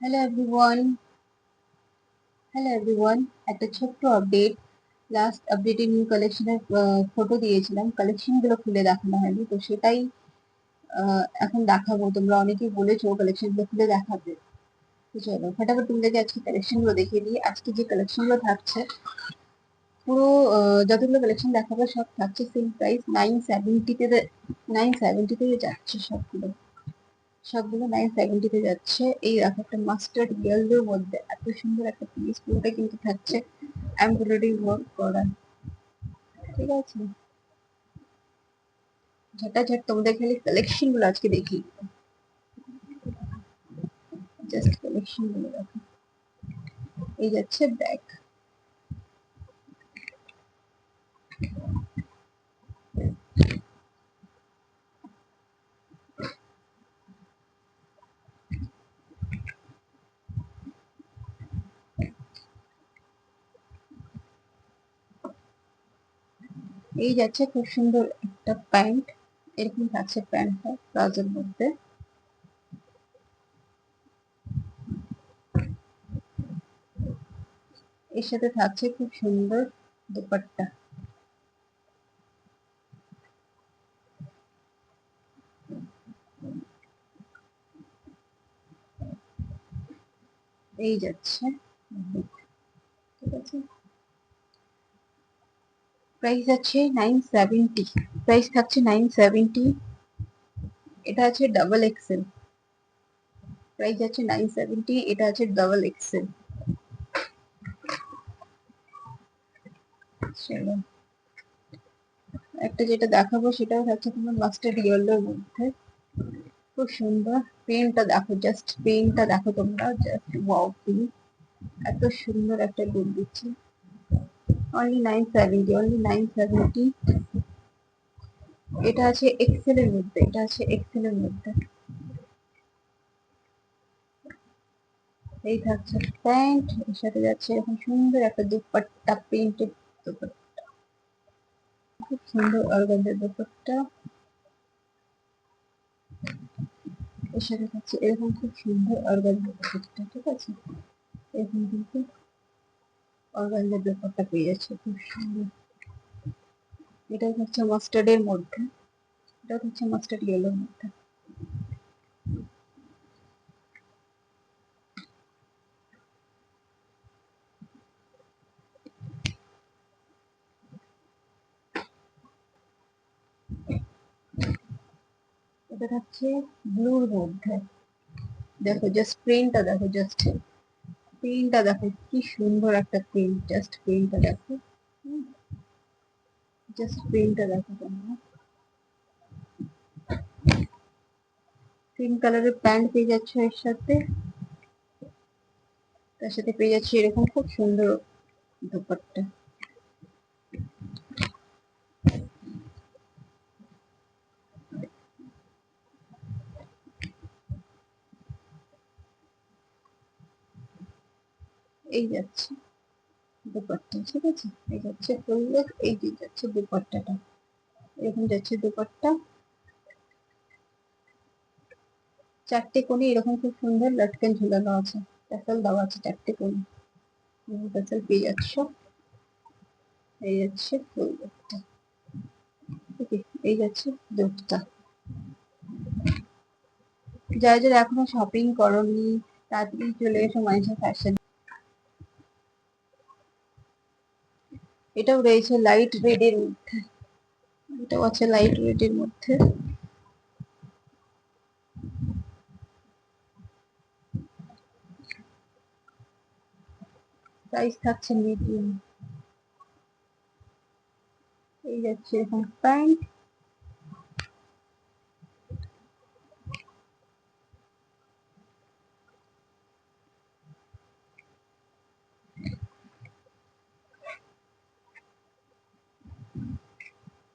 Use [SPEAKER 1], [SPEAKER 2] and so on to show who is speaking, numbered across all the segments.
[SPEAKER 1] Hello everyone hello everyone একটা ছোট্ট update last আপডেটে নিউ কালেকশনের ফটো দিয়েছিলাম। কালেকশনগুলো খুলে দেখানো হয়নি, তো সেটাই এখন দেখাবো। তোমরা অনেকেই বলেছ কালেকশনগুলো খুলে দেখাবে। তো চলো, ফটাফট তোমাদেরকে আজকে কালেকশনগুলো দেখিয়ে দিই। আজকে যে কালেকশনগুলো থাকছে, পুরো যতগুলো কালেকশন দেখাবো সব থাকছে সেম প্রাইস নাইন সেভেন্টিতে নাইন সেভেন্টিতে যাচ্ছে সবগুলো। সবগুলো নাইন সেভেন্টিতে যাচ্ছে। এই দেখো একটা মাস্টার্ড ইয়েলোর মধ্যে এত সুন্দর একটা পিস পুরোটা কিন্তু থাকছে এমব্রয়ডারি ওয়ার্ক করা। ঠিক আছে? ঝটাঝট তোমাদের খালি কালেকশনগুলো আজকে দেখি। জাস্ট কালেকশনগুলো দেখো। এই যাচ্ছে ব্যাগ এই যাচ্ছে খুব সুন্দর একটা প্যান্ট। এরকম থাকছে প্যান্টটা প্লাজোর মধ্যে। এর সাথে থাকছে খুব সুন্দর দুপাট্টা। এই যাচ্ছে। ঠিক আছে? প্রাইস আছে নাইন সেভেন্টি প্রাইস থাকছে নাইন সেভেন্টি এটা আছে ডাবল এক্সেল প্রাইস আছে নাইন সেভেন্টি এটা আছে ডাবল এক্সেল চলো। একটা যেটা দেখাবো সেটাও থাকছে তোমার মাস্টার্ড ইয়েলোর মধ্যে। খুব সুন্দর। পেনটা দেখো জাস্ট পেনটা দেখো তোমরা। জাস্ট ওয়াও পেন এত সুন্দর একটা লুক দিচ্ছে। Only nine seventy only nine seventy এটা আছে এক্সেল এর মধ্যে, এটা আছে এক্সেল এর মধ্যে। এই থাকছে প্যান্ট এর সাথে যাচ্ছে এরকম সুন্দর একটা দুপাট্টা প্রিন্টেড দুপাট্টা। খুব সুন্দর অর্গানজার দুপাট্টা। এর সাথে থাকছে এরকম খুব সুন্দর অর্গানজার দুপাট্টা, ঠিক আছে? এরকম কিন্তু অর্গানজার ব্যাপারটা পেয়ে যাচ্ছে খুব সুন্দর এটা হচ্ছে মাস্টার্ডের মধ্যে এটা হচ্ছে মাস্টার্ড ইয়েলোর মধ্যে এটা থাকছে ব্লুর মধ্যে দেখো জাস্ট প্রিন্টটা দেখো জাস্ট প্রিন্টটা দেখো, কি সুন্দর একটা প্রিন্ট জাস্ট প্রিন্টটা দেখো। জাস্ট প্রিন্টটা দেখো তোমরা। পিঙ্ক কালারের প্যান্ট পেয়ে যাচ্ছে এর সাথে। তার সাথে পেয়ে যাচ্ছে এরকম খুব সুন্দর দুপাট্টা। এই যাচ্ছে। দুপাট্টা, ঠিক আছে? এই যাচ্ছে ফুল এই যে যাচ্ছে দুপাট্টাটা। এরকম যাচ্ছে দুপাট্টা। চারটে কোণে এরকম খুব সুন্দর লটকেন ঝুলানো আছে। প্যাসেল দেওয়া আছে চারটে কোণে। প্যাসেল পেয়ে যাচ্ছ। এই যাচ্ছে ফুল ওকে, এই যাচ্ছে দুধটা যারা যারা এখনও শপিং করনি, তাড়াতাড়ি চলে এসো মাইশা ফ্যাশন এটাও রয়েছে লাইট রেড এর মধ্যে। এটাও আছে লাইট রেড এর মধ্যে। প্রাইস থাকছে মিডিয়াম এই যাচ্ছে এরকম প্যান্ট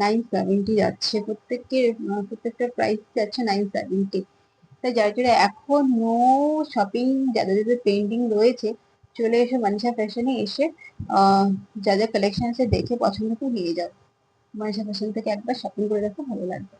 [SPEAKER 1] নাইন সেভেন্টি যাচ্ছে। প্রত্যেকের প্রত্যেকটা প্রাইস যাচ্ছে নাইন সেভেন্টি তাই জন্য এখন শপিং যাদের যাদের পেন্ডিং রয়েছে, চলে এসে মানিষা ফ্যাশনে এসে যা যা কালেকশন আছে দেখে পছন্দ করে নিয়ে যাও। মানিষা ফ্যাশন থেকে একবার শপিং করে দেখো, ভালো লাগবে।